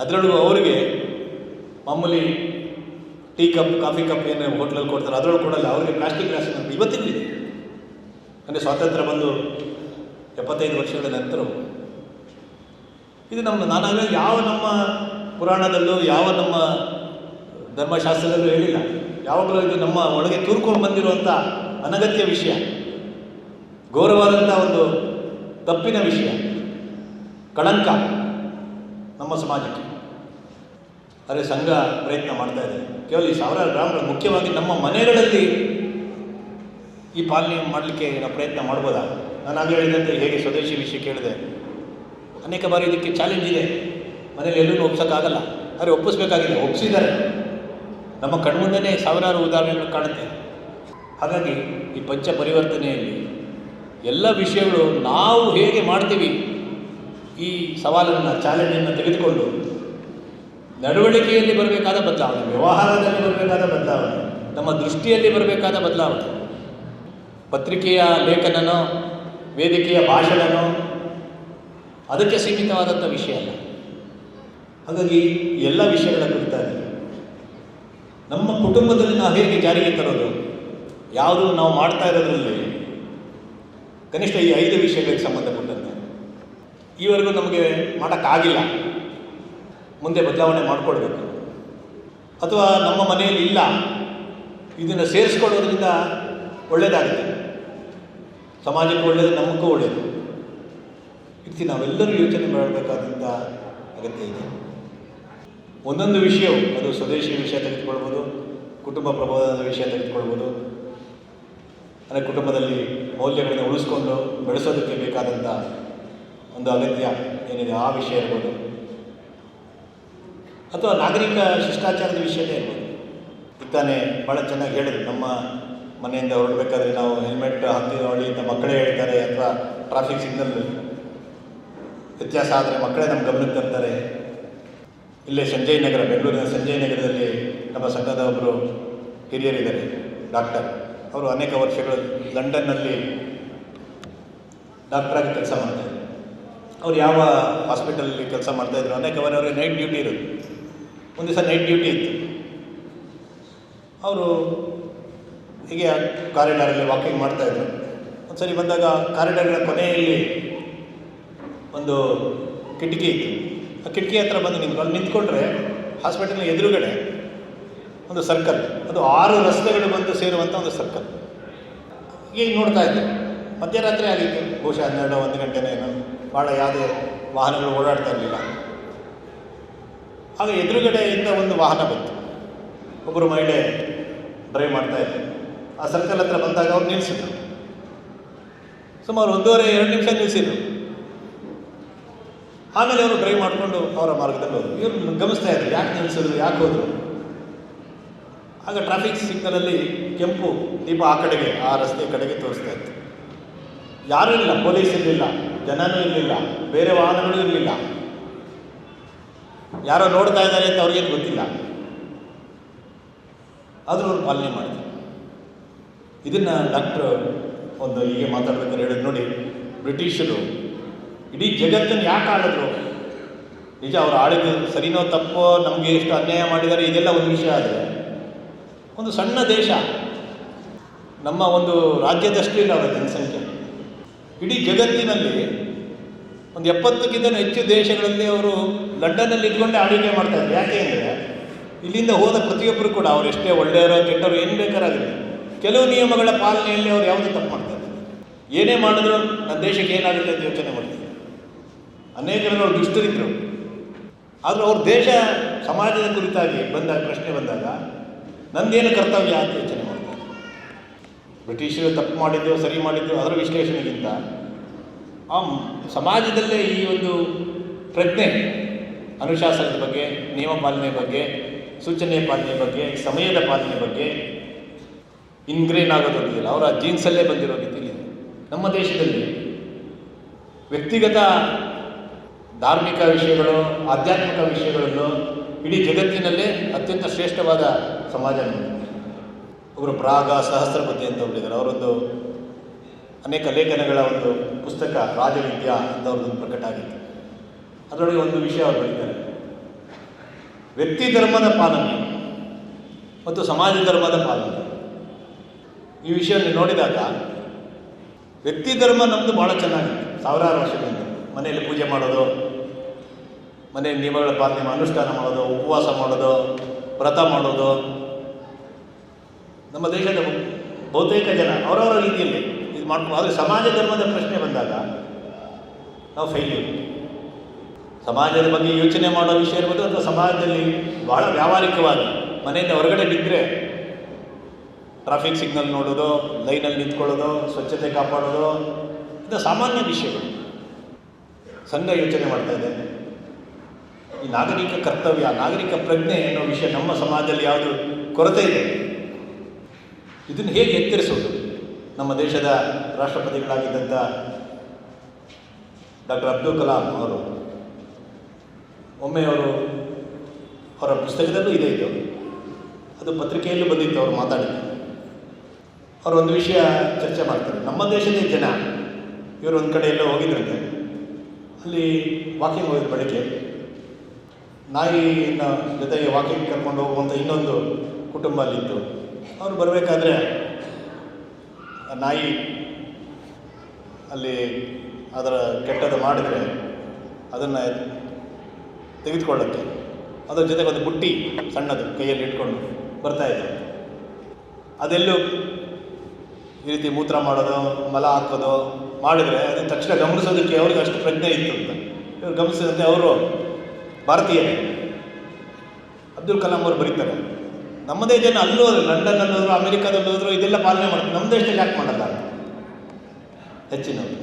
Speaker 1: ಅದರೊಳಗೂ ಅವರಿಗೆ ಮಾಮೂಲಿ ಟೀ ಕಪ್, ಕಾಫಿ ಕಪ್ ಏನು ಹೋಟ್ಲಲ್ಲಿ ಕೊಡ್ತಾರೆ ಅದರೊಳಗೆ ಕೊಡಲ್ಲ. ಅವರಿಗೆ ಪ್ಲಾಸ್ಟಿಕ್ ಗ್ಲಾಸ್ ಇವತ್ತಿಗೂ ಅಂದರೆ ಸ್ವಾತಂತ್ರ್ಯ ಬಂದು ಎಪ್ಪತ್ತೈದು ವರ್ಷಗಳ ನಂತರ ಇದು ನಮ್ಮ ನಾನಾಗಲೇ ಯಾವ ನಮ್ಮ ಪುರಾಣದಲ್ಲೂ, ಯಾವ ನಮ್ಮ ಧರ್ಮಶಾಸ್ತ್ರದಲ್ಲೂ ಹೇಳಿಲ್ಲ. ಯಾವಾಗಲೂ ಇದು ನಮ್ಮ ಒಳಗೆ ತೂರ್ಕೊಂಡು ಬಂದಿರುವಂಥ ಅನಗತ್ಯ ವಿಷಯ. ಗೌರವಾದಂಥ ಒಂದು ತಪ್ಪಿನ ವಿಷಯ. ಕಳಂಕ ನಮ್ಮ ಸಮಾಜಕ್ಕೆ. ಆದರೆ ಸಂಘ ಪ್ರಯತ್ನ ಮಾಡ್ತಾ ಇದೆ. ಕೇವಲ ಈ ಸಾವಿರಾರು ಗ್ರಾಮಗಳು ಮುಖ್ಯವಾಗಿ ನಮ್ಮ ಮನೆಗಳಲ್ಲಿ ಈ ಪಾಲನೆ ಮಾಡಲಿಕ್ಕೆ ನಾವು ಪ್ರಯತ್ನ ಮಾಡ್ಬೋದಾ? ನಾನು ಆಗಲೇ ಹೇಳಿದಂತೆ ಹೇಗೆ ಸ್ವದೇಶಿ ವಿಷಯ ಕೇಳಿದೆ. ಅನೇಕ ಬಾರಿ ಇದಕ್ಕೆ ಚಾಲೆಂಜ್ ಇದೆ. ಮನೇಲಿ ಎಲ್ಲರೂ ಒಪ್ಸೋಕ್ಕಾಗಲ್ಲ. ಆದರೆ ಒಪ್ಪಿಸ್ಬೇಕಾಗಿದೆ. ಒಪ್ಪಿಸಿದ್ದಾರೆ ನಮ್ಮ ಕಣ್ಮುಂದೆನೇ ಸಾವಿರಾರು ಉದಾಹರಣೆಗಳು ಕಾಣುತ್ತೆ. ಹಾಗಾಗಿ ಈ ಪಂಚ ಪರಿವರ್ತನೆಯಲ್ಲಿ ಎಲ್ಲ ವಿಷಯಗಳು ನಾವು ಹೇಗೆ ಮಾಡ್ತೀವಿ ಈ ಸವಾಲನ್ನು ಚಾಲೆಂಜನ್ನು ತೆಗೆದುಕೊಂಡು ನಡವಳಿಕೆಯಲ್ಲಿ ಬರಬೇಕಾದ ಬದಲಾವಣೆ, ವ್ಯವಹಾರದಲ್ಲಿ ಬರಬೇಕಾದ ಬದಲಾವಣೆ, ನಮ್ಮ ದೃಷ್ಟಿಯಲ್ಲಿ ಬರಬೇಕಾದ ಬದಲಾವಣೆ, ಪತ್ರಿಕೆಯ ಲೇಖನನೋ, ವೇದಿಕೆಯ ಭಾಷಣನೋ, ಅದಕ್ಕೆ ಸೀಮಿತವಾದಂಥ ವಿಷಯ ಅಲ್ಲ. ಹಾಗಾಗಿ ಎಲ್ಲ ವಿಷಯಗಳ ಕುರಿತಾಗಿ ನಮ್ಮ ಕುಟುಂಬದಲ್ಲಿ ನಾವು ಹೇಗೆ ಜಾರಿಗೆ ತರೋದು, ಯಾವುದು ನಾವು ಮಾಡ್ತಾ ಇರೋದ್ರಲ್ಲಿ ಕನಿಷ್ಠ ಈ ಐದು ವಿಷಯಗಳಿಗೆ ಸಂಬಂಧಪಟ್ಟಂತೆ. ಈವರೆಗೂ ನಮಗೆ ಮಾಡೋಕ್ಕಾಗಿಲ್ಲ. ಮುಂದೆ ಬದಲಾವಣೆ ಮಾಡಿಕೊಳ್ಬೇಕು. ಅಥವಾ ನಮ್ಮ ಮನೆಯಲ್ಲಿ ಇಲ್ಲ. ಇದನ್ನು ಸೇರಿಸ್ಕೊಳ್ಳೋದ್ರಿಂದ ಒಳ್ಳೆಯದಾಗುತ್ತೆ ಸಮಾಜಕ್ಕೂ ಒಳ್ಳೆಯದು ನಮಗೂ ಒಳ್ಳೆಯದು ಇದಕ್ಕೆ ನಾವೆಲ್ಲರೂ ಯೋಚನೆ ಮಾಡಬೇಕಾದಂಥ ಅಗತ್ಯ ಇದೆ. ಒಂದೊಂದು ವಿಷಯವು, ಅದು ಸ್ವದೇಶಿ ವಿಷಯ ತೆಗೆದುಕೊಳ್ಬೋದು, ಕುಟುಂಬ ಪ್ರಬೋಧನದ ವಿಷಯ ತೆಗೆದುಕೊಳ್ಬೋದು. ಅಂದರೆ ಕುಟುಂಬದಲ್ಲಿ ಮೌಲ್ಯಗಳನ್ನು ಉಳಿಸ್ಕೊಂಡು ಬೆಳೆಸೋದಕ್ಕೆ ಬೇಕಾದಂಥ ಒಂದು ಅಗತ್ಯ ಏನಿದೆ ಆ ವಿಷಯ ಇರ್ಬೋದು. ಅಥವಾ ನಾಗರಿಕ ಶಿಷ್ಟಾಚಾರದ ವಿಷಯನೇ ಇರ್ಬೋದು. ಇತ್ತಾನೆ ಭಾಳ ಚೆನ್ನಾಗಿ ಹೇಳಿದ್ರು. ನಮ್ಮ ಮನೆಯಿಂದ ಹೊರಡಬೇಕಾದ್ರೆ ನಾವು ಹೆಲ್ಮೆಟ್ ಹಾಕಿಕೊಳ್ಳಿ ಅಂತ ಮಕ್ಕಳೇ ಹೇಳ್ತಾರೆ, ಅಥವಾ ಟ್ರಾಫಿಕ್ ಸಿಗ್ನಲ್ ವ್ಯತ್ಯಾಸ ಆದರೆ ಮಕ್ಕಳೇ ನಮ್ಮ ಗಮನಕ್ಕೆ ತರ್ತಾರೆ. ಇಲ್ಲೇ ಸಂಜಯ್ ನಗರ, ಬೆಂಗಳೂರಿನ ಸಂಜಯ್ ನಗರದಲ್ಲಿ ನಮ್ಮ ಸಂಘದ ಒಬ್ಬರು ಹಿರಿಯರಿದ್ದಾರೆ, ಡಾಕ್ಟರ್. ಅವರು ಅನೇಕ ವರ್ಷಗಳು ಲಂಡನ್ನಲ್ಲಿ ಡಾಕ್ಟ್ರಾಗಿ ಕೆಲಸ ಮಾಡ್ತಾಯಿದ್ರು ಅವ್ರು ಯಾವ ಹಾಸ್ಪಿಟಲಲ್ಲಿ ಕೆಲಸ ಮಾಡ್ತಾಯಿದ್ರು ಬಾರಿ ಅವ್ರಿಗೆ ನೈಟ್ ಡ್ಯೂಟಿ ಇರೋದು ಒಂದು ದಿವಸ ನೈಟ್ ಡ್ಯೂಟಿ ಇತ್ತು. ಅವರು ಹೀಗೆ ಕಾರಿಡಾರಲ್ಲಿ ವಾಕಿಂಗ್ ಮಾಡ್ತಾಯಿದ್ರು ಒಂದು ಸರಿ ಬಂದಾಗ ಕಾರಿಡಾರಿನ ಕೊನೆಯಲ್ಲಿ ಒಂದು ಕಿಟಕಿ ಇತ್ತು. ಆ ಕಿಟಕಿ ಹತ್ರ ಬಂದು ನಿಂತ್ಕೊಂಡು ನಿಂತ್ಕೊಂಡ್ರೆ ಹಾಸ್ಪಿಟಲ್ನ ಎದುರುಗಡೆ ಒಂದು ಸರ್ಕಲ್ ಅದು ಆರು ರಸ್ತೆಗಳು ಬಂದು ಸೇರುವಂಥ ಒಂದು ಸರ್ಕಲ್ ಈಗ ನೋಡ್ತಾ ಇದ್ದೆ. ಮಧ್ಯರಾತ್ರಿ ಆಗಿತ್ತು. ಬಹುಶಃ ಹನ್ನೆರಡು ಒಂದು ಗಂಟೆನೇ ಏನೋ. ಭಾಳ ಯಾವುದೇ ವಾಹನಗಳು ಓಡಾಡ್ತಾ ಇರಲಿಲ್ಲ. ಆಗ ಎದುರುಗಡೆಯಿಂದ ಒಂದು ವಾಹನ ಬಂತು. ಒಬ್ಬರು ಮಹಿಳೆ ಡ್ರೈವ್ ಮಾಡ್ತಾ ಇದ್ದರು ಆ ಸರ್ಕಲ್ ಹತ್ರ ಬಂದಾಗ ಅವ್ರು ನಿಲ್ಲಿಸಿದ್ರು ಸುಮಾರು ಒಂದೂವರೆ, ಎರಡು ನಿಮಿಷ ನಿಲ್ಲಿಸಿದ್ರು ಆಮೇಲೆ ಅವರು ಡ್ರೈವ್ ಮಾಡಿಕೊಂಡು ಅವರ ಮಾರ್ಗದಲ್ಲಿ ಹೋದರು. ಇವರು ಗಮನಿಸ್ತಾ ಇದ್ರು, ಯಾಕೆ ನಿಲ್ಲಿಸಿದ್ರು ಯಾಕೆ ಹೋದರು? ಆಗ ಟ್ರಾಫಿಕ್ ಸಿಗ್ನಲಲ್ಲಿ ಕೆಂಪು ದೀಪ ಆ ಕಡೆಗೆ, ಆ ರಸ್ತೆ ಕಡೆಗೆ ತೋರಿಸ್ತಾ ಇತ್ತು. ಯಾರೂ ಇಲ್ಲ ಪೊಲೀಸ್ ಇರಲಿಲ್ಲ ಜನನೂ ಇರಲಿಲ್ಲ, ಬೇರೆ ವಾಹನಗಳು ಇರಲಿಲ್ಲ. ಯಾರೋ ನೋಡ್ತಾ ಇದ್ದಾರೆ ಅಂತ ಅವ್ರಿಗೇನು ಗೊತ್ತಿಲ್ಲ. ಆದರೂ ಅವ್ರು ಪಾಲನೆ ಮಾಡಿದ್ರು ಇದನ್ನು ಡಾಕ್ಟ್ರು ಒಂದು ಹೀಗೆ ಮಾತಾಡ್ಬೇಕಾದ್ರೆ ಹೇಳಿದ್ರು ನೋಡಿ, ಬ್ರಿಟಿಷರು ಇಡೀ ಜಗತ್ತನ್ನು ಯಾಕೆ ಆಳಿದ್ರು? ನಿಜ ಅವ್ರು ಆಡಿದ್ದು ಸರಿನೋ ತಪ್ಪೋ ನಮಗೆ ಎಷ್ಟು ಅನ್ಯಾಯ ಮಾಡಿದ್ದಾರೆ, ಇದೆಲ್ಲ ಒಂದು ವಿಷಯ ಆದರೆ. ಒಂದು ಸಣ್ಣ ದೇಶ. ನಮ್ಮ ಒಂದು ರಾಜ್ಯದಷ್ಟು ಇಲ್ಲ ಅವರ ಜನಸಂಖ್ಯೆ. ಇಡೀ ಜಗತ್ತಿನಲ್ಲಿ ಒಂದು ಎಪ್ಪತ್ತಕ್ಕಿಂತ ಹೆಚ್ಚು ದೇಶಗಳಲ್ಲಿ ಅವರು ಲಂಡನ್ನಲ್ಲಿ ಇದ್ಕೊಂಡೇ ಆಳ್ವಿಕೆ ಮಾಡ್ತಾಯಿದ್ರು ಯಾಕೆ ಅಂದರೆ ಇಲ್ಲಿಂದ ಹೋದ ಪ್ರತಿಯೊಬ್ಬರು ಕೂಡ ಅವ್ರು ಎಷ್ಟೇ ಒಳ್ಳೆಯವರು, ಕೆಟ್ಟವರು, ಏನು ಬೇಕಾರಾಗಲಿ ಕೆಲವು ನಿಯಮಗಳ ಪಾಲನೆಯಲ್ಲಿ ಅವ್ರು ಯಾವುದೇ ತಪ್ಪು ಮಾಡ್ತಾರೆ ಏನೇ ಮಾಡಿದ್ರು ನನ್ನ ದೇಶಕ್ಕೆ ಏನಾಗುತ್ತೆ ಅಂತ ಯೋಚನೆ ಮಾಡ್ತೀಯ ಅನೇಕ ಜನರು ಅವ್ರು ದುಷ್ಟರಿದ್ದರು ಆದರೂ ಅವ್ರ ದೇಶ ಸಮಾಜದ ಕುರಿತಾಗಿ ಬಂದಾಗ, ಪ್ರಶ್ನೆ ಬಂದಾಗ ನಂದೇನು ಕರ್ತವ್ಯ ಅಂತ ಯೋಚನೆ ಮಾಡ್ತಾರೆ ಬ್ರಿಟಿಷರು ತಪ್ಪು ಮಾಡಿದ್ದು, ಸರಿ ಮಾಡಿದ್ದು, ಅದರ ವಿಶ್ಲೇಷಣೆಗಿಂತ ಆ ಸಮಾಜದಲ್ಲೇ ಈ ಒಂದು ಪ್ರಜ್ಞೆ ಅನುಶಾಸನದ ಬಗ್ಗೆ, ನಿಯಮ ಪಾಲನೆ ಬಗ್ಗೆ, ಸೂಚನೆ ಪಾಲನೆ ಬಗ್ಗೆ, ಸಮಯದ ಪಾಲನೆ ಬಗ್ಗೆ ಇನ್ಗ್ರೇನ್ ಆಗೋದಿಲ್ಲ ಅವರ ಜೀನ್ಸಲ್ಲೇ ಬಂದಿರೋ ರೀತಿಯಲ್ಲಿ ನಮ್ಮ ದೇಶದಲ್ಲಿ ವ್ಯಕ್ತಿಗತ ಧಾರ್ಮಿಕ ವಿಷಯಗಳು, ಆಧ್ಯಾತ್ಮಿಕ ವಿಷಯಗಳನ್ನು ಇಡೀ ಜಗತ್ತಿನಲ್ಲೇ ಅತ್ಯಂತ ಶ್ರೇಷ್ಠವಾದ ಸಮಾಜ. ಒಬ್ಬರು ಪ್ರಾಗ ಸಹಸ್ರಪತಿ ಅಂತ ಒಬ್ಬರಿದ್ದಾರೆ ಅವರೊಂದು ಅನೇಕ ಲೇಖನಗಳ ಒಂದು ಪುಸ್ತಕ ರಾಜವಿದ್ಯಾ ಅಂತ ಅವ್ರದ್ದು ಪ್ರಕಟ ಆಗಿತ್ತು. ಅದರೊಳಗೆ ಒಂದು ವಿಷಯ ಅವರು ಬರೀತಾರೆ. ವ್ಯಕ್ತಿ ಧರ್ಮದ ಪಾಲನೆ ಮತ್ತು ಸಮಾಜ ಧರ್ಮದ ಪಾಲನೆ. ಈ ವಿಷಯವನ್ನು ನೋಡಿದಾಗ ವ್ಯಕ್ತಿ ಧರ್ಮ ನಮ್ಮದು ಭಾಳ ಚೆನ್ನಾಗಿತ್ತು. ಸಾವಿರಾರು ವರ್ಷಗಳಿಂದ. ಮನೆಯಲ್ಲಿ ಪೂಜೆ ಮಾಡೋದು, ಮನೆಯಲ್ಲಿ ನಿಯಮಗಳ ಪಾಲನೆ, ಅನುಷ್ಠಾನ ಮಾಡೋದು, ಉಪವಾಸ ಮಾಡೋದು, ವ್ರತ ಮಾಡೋದು ನಮ್ಮ ದೇಶದ ಬಹುತೇಕ ಜನ ಅವರವರ ರೀತಿಯಲ್ಲಿ ಇದು ಮಾಡ್ಕೊಂಡು ಆದರೆ ಸಮಾಜ ಧರ್ಮದ ಪ್ರಶ್ನೆ ಬಂದಾಗ ನಾವು ಫೈಲ್ಯೂರ್ ಸಮಾಜದ ಬಗ್ಗೆ ಯೋಚನೆ ಮಾಡೋ ವಿಷಯ ಇರ್ಬೋದು ಅಥವಾ ಸಮಾಜದಲ್ಲಿ ಭಾಳ ವ್ಯಾವಹಾರಿಕವಾಗಿ ಮನೆಯಿಂದ ಹೊರಗಡೆ ಬಿದ್ದರೆ ಟ್ರಾಫಿಕ್ ಸಿಗ್ನಲ್ ನೋಡೋದು ಲೈನಲ್ಲಿ ನಿಂತ್ಕೊಳ್ಳೋದು, ಸ್ವಚ್ಛತೆ ಕಾಪಾಡೋದು, ಇದು ಸಾಮಾನ್ಯ ವಿಷಯಗಳು. ಸಂಘ ಯೋಚನೆ ಮಾಡ್ತಾ ಇದೆ. ಈ ನಾಗರಿಕ ಕರ್ತವ್ಯ, ನಾಗರಿಕ ಪ್ರಜ್ಞೆ ಅನ್ನೋ ವಿಷಯ ನಮ್ಮ ಸಮಾಜದಲ್ಲಿ ಯಾವುದು ಕೊರತೆ ಇದೆ? ಇದನ್ನು ಹೇಗೆ ಎತ್ತರಿಸೋದು ನಮ್ಮ ದೇಶದ ರಾಷ್ಟ್ರಪತಿಗಳಾಗಿದ್ದಂಥ ಡಾಕ್ಟರ್ ಅಬ್ದುಲ್ ಕಲಾಂ ಅವರು, ಒಮ್ಮೆ ಅವರು ಅವರ ಪುಸ್ತಕದಲ್ಲೂ ಇದೆ ಇದು. ಅದು ಪತ್ರಿಕೆಯಲ್ಲೂ ಬಂದಿತ್ತು ಅವರು ಮಾತಾಡಿದ್ದು. ಅವರು ಒಂದು ವಿಷಯ ಚರ್ಚೆ ಮಾಡ್ತಾರೆ. ನಮ್ಮ ದೇಶದ ಜನ, ಇವರು ಒಂದು ಕಡೆ ಎಲ್ಲ ಹೋಗಿದ್ರಂತೆ. ಅಲ್ಲಿ ವಾಕಿಂಗ್ ಹೋಗಿದ್ರು ಬೆಳಗ್ಗೆ ನಾಯಿಯನ್ನು ಜೊತೆಗೆ ವಾಕಿಂಗ್ ಕರ್ಕೊಂಡು ಹೋಗುವಂಥ ಇನ್ನೊಂದು ಕುಟುಂಬ ಅಲ್ಲಿತ್ತು. ಅವರು ಬರಬೇಕಾದ್ರೆ ನಾಯಿ ಅಲ್ಲಿ ಅದರ ಕೆಟ್ಟದ್ದು ಮಾಡಿದರೆ ಅದನ್ನು ತೆಗೆದುಕೊಳ್ಳುತ್ತೆ ಅದರ ಜೊತೆಗೆ ಒಂದು ಬುಟ್ಟಿ ಸಣ್ಣದು ಕೈಯಲ್ಲಿ ಇಟ್ಕೊಂಡು ಬರ್ತಾಯಿದ್ರು ಅದೆಲ್ಲೂ ಈ ರೀತಿ ಮೂತ್ರ ಮಾಡೋದು, ಮಲ ಹಾಕೋದು ಮಾಡಿದರೆ ಅದನ್ನು ತಕ್ಷಣ ಗಮನಿಸೋದಕ್ಕೆ ಅವ್ರಿಗೆ ಅಷ್ಟು ಪ್ರಜ್ಞೆ ಇತ್ತು ಅಂತ. ಇವ್ರು ಗಮನಿಸಿದಂತೆ ಅವರು ಭಾರತೀಯ ಅಬ್ದುಲ್ ಕಲಾಂ ಅವರು ಬರೀತಾರೆ. ನಮ್ಮದೇ ಜನ ಅಲ್ಲೂ ಲಂಡನ್ನಲ್ಲಿ ಹೋದ್ರು, ಅಮೆರಿಕಾದಲ್ಲಿ ಹೋದ್ರು, ಇದೆಲ್ಲ ಪಾಲನೆ ಮಾಡ್ತಾರೆ. ನಮ್ಮ ದೇಶದಲ್ಲಿ ಯಾಕೆ ಮಾಡಲ್ಲ? ಹೆಚ್ಚಿನವರು.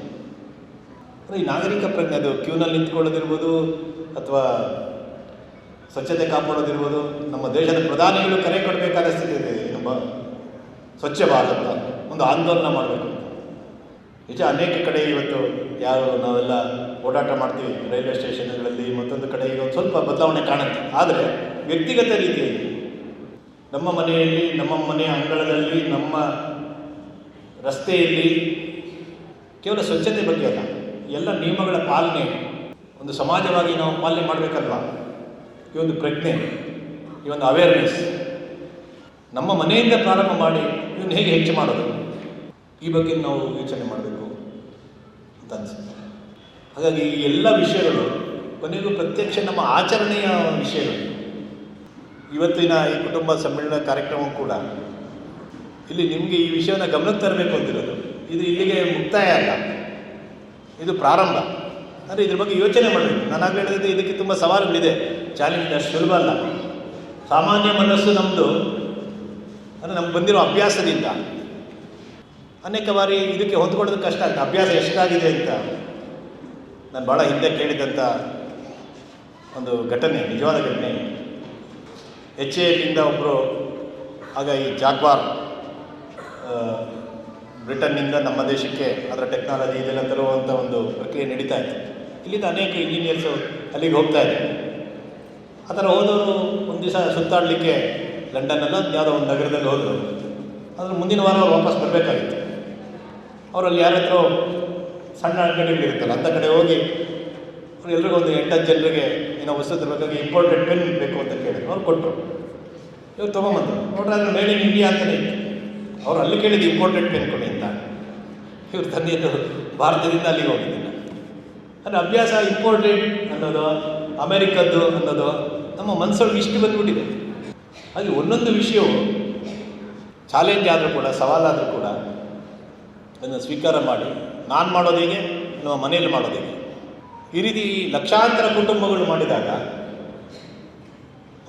Speaker 1: ಈ ನಾಗರಿಕ ಪ್ರಜ್ಞೆ, ಅದು ಕ್ಯೂನಲ್ಲಿ ನಿಂತ್ಕೊಳ್ಳೋದಿರ್ಬೋದು, ಅಥವಾ ಸ್ವಚ್ಛತೆ ಕಾಪಾಡೋದಿರ್ಬೋದು, ನಮ್ಮ ದೇಶದ ಪ್ರಧಾನಿಗಳು ಕರೆ ಕೊಡಬೇಕಾದ ಸ್ಥಿತಿ ಇದೆ. ನಮ್ಮ ಸ್ವಚ್ಛ ಭಾರತ, ಒಂದು ಆಂದೋಲನ ಮಾಡಬೇಕು. ನಿಜ, ಅನೇಕ ಕಡೆ ಇವತ್ತು ಯಾರು ನಾವೆಲ್ಲ ಓಡಾಟ ಮಾಡ್ತೀವಿ. ರೈಲ್ವೆ ಸ್ಟೇಷನ್ಗಳಲ್ಲಿ ಮತ್ತೊಂದು ಕಡೆ ಈಗ ಒಂದು ಸ್ವಲ್ಪ ಬದಲಾವಣೆ ಕಾಣುತ್ತೆ. ಆದರೆ ವ್ಯಕ್ತಿಗತ ರೀತಿಯಲ್ಲಿ ನಮ್ಮ ಮನೆಯಲ್ಲಿ, ನಮ್ಮ ಮನೆಯ ಅಂಗಳದಲ್ಲಿ, ನಮ್ಮ ರಸ್ತೆಯಲ್ಲಿ ಕೇವಲ ಸ್ವಚ್ಛತೆ ಬಗ್ಗೆ ಅಲ್ಲ, ಎಲ್ಲ ನಿಯಮಗಳ ಪಾಲನೆ. ಒಂದು ಸಮಾಜವಾಗಿ ನಾವು ಪಾಲನೆ ಮಾಡಬೇಕಲ್ವಾ? ಈ ಒಂದು ಪ್ರಜ್ಞೆ, ಈ ಒಂದು ಅವೇರ್ನೆಸ್ ನಮ್ಮ ಮನೆಯಿಂದ ಪ್ರಾರಂಭ ಮಾಡಿ ಇದನ್ನು ಹೇಗೆ ಹೆಚ್ಚು ಮಾಡೋದು? ಈ ಬಗ್ಗೆ ನಾವು ಯೋಚನೆ ಮಾಡಬೇಕು ಅಂತ ಅನಿಸುತ್ತೆ. ಹಾಗಾಗಿ ಈ ಎಲ್ಲ ವಿಷಯಗಳು ಕೊನೆಗೂ ಪ್ರತ್ಯಕ್ಷ ನಮ್ಮ ಆಚರಣೆಯ ವಿಷಯಗಳು. ಇವತ್ತಿನ ಈ ಕುಟುಂಬ ಸಮ್ಮೇಳನ ಕಾರ್ಯಕ್ರಮ ಕೂಡ ಇಲ್ಲಿ ನಿಮಗೆ ಈ ವಿಷಯವನ್ನು ಗಮನಕ್ಕೆ ತರಬೇಕು ಅಂತಿರೋದು. ಇದು ಇಲ್ಲಿಗೆ ಮುಕ್ತಾಯ ಅಲ್ಲ. ಇದು ಪ್ರಾರಂಭ. ಅಂದರೆ ಇದ್ರ ಬಗ್ಗೆ ಯೋಚನೆ ಮಾಡಬೇಕು. ಆಗಲೇ ಹೇಳಿದ್ರೆ ಇದಕ್ಕೆ ತುಂಬ ಸವಾಲುಗಳಿದೆ. ಚಾಲೆಂಜ್ ಅಷ್ಟು ಸುಲಭ ಅಲ್ಲ. ಸಾಮಾನ್ಯ ಮನಸ್ಸು ನಮ್ಮದು ಅಂದರೆ ನಮ್ಗೆ ಬಂದಿರೋ ಅಭ್ಯಾಸದಿಂದ. ಅನೇಕ ಬಾರಿ ಇದಕ್ಕೆ ಹೊಂದ್ಕೊಳ್ಳೋದು ಕಷ್ಟ ಆಗುತ್ತೆ ಅಭ್ಯಾಸ ಎಷ್ಟಾಗಿದೆ ಅಂತ ನಾನು ಭಾಳ ಹಿಂದೆ ಕೇಳಿದಂಥ ಒಂದು ಘಟನೆ, ನಿಜವಾದ ಘಟನೆ. ಎಚ್ ಎ ಎಲ್ಲಿಂದ ಒಬ್ಬರು ಆಗ ಈ ಜಾಗ್ವಾರ್ ಬ್ರಿಟನ್ನಿಂದ ನಮ್ಮ ದೇಶಕ್ಕೆ ಅದರ ಟೆಕ್ನಾಲಜಿ ಇದೆಲ್ಲ ತರುವಂಥ ಒಂದು ಪ್ರಕ್ರಿಯೆ ನಡೀತಾ ಇತ್ತು. ಇಲ್ಲಿಂದ ಅನೇಕ ಇಂಜಿನಿಯರ್ಸು ಅಲ್ಲಿಗೆ ಹೋಗ್ತಾ ಇದ್ದಾರೆ ಆ ಥರ ಹೋದವರು ಒಂದು ದಿವಸ ಸುತ್ತಾಡಲಿಕ್ಕೆ ಲಂಡನ್ನಲ್ಲ, ಯಾವುದೋ ಒಂದು ನಗರದಲ್ಲಿ ಹೋದರು. ಅದ್ರ ಮುಂದಿನ ವಾರ ವಾಪಸ್ ಬರಬೇಕಾಗಿತ್ತು. ಅವರಲ್ಲಿ ಯಾರತ್ರೋ ಸಣ್ಣ ಅಂಗಡಿಗಳಿರುತ್ತಲ್ಲ ಅಂಥ ಕಡೆ ಹೋಗಿ ಅವ್ರು ಎಲ್ರಿಗೂ ಒಂದು ಎಂಟತ್ತು ಜನರಿಗೆ ಏನೋ ವಸ್ತು ತರಬೇಕಾಗಿ ಇಂಪಾರ್ಟೆಂಟ್ ಪೆನ್ ಬೇಕು ಅಂತ ಕೇಳಿದ್ರು. ಅವ್ರು ಕೊಟ್ಟರು ಇವ್ರು ತೊಗೊಂಬಂದರು. ನೋಡ್ರಿ ಅದ್ರ ಮೇಡ್ ಇನ್ ಇಂಡಿಯಾ ಅಂತಲೇ ಇತ್ತು ಅವ್ರು ಅಲ್ಲಿ ಕೇಳಿದ್ದು ಇಂಪಾರ್ಟೆಂಟ್ ಪೆನ್ ಕೊಡಿ ಅಂತ. ಇವ್ರು ತಂದಿದ್ದು ಭಾರತದಿಂದ ಅಲ್ಲಿಗೆ ಹೋಗಿದ್ದಿಲ್ಲ ಅಂದರೆ ಅಭ್ಯಾಸ ಇಂಪಾರ್ಟೆಂಟ್ ಅನ್ನೋದು, ಅಮೆರಿಕದ್ದು ಅನ್ನೋದು, ನಮ್ಮ ಮನಸ್ಸೊಳಗೆ ಇಷ್ಟು ಬಂದ್ಬಿಟ್ಟಿದೆ. ಹಾಗೆ ಒಂದೊಂದು ವಿಷಯವು ಚಾಲೆಂಜ್ ಆದರೂ ಕೂಡ, ಸವಾಲಾದರೂ ಕೂಡ ಅದನ್ನು ಸ್ವೀಕಾರ ಮಾಡಿ, ನಾನು ಮಾಡೋದು ಹೇಗೆ, ನಮ್ಮ ಮನೆಯಲ್ಲಿ ಮಾಡೋದು ಹೇಗೆ? ಈ ರೀತಿ ಲಕ್ಷಾಂತರ ಕುಟುಂಬಗಳು ಮಾಡಿದಾಗ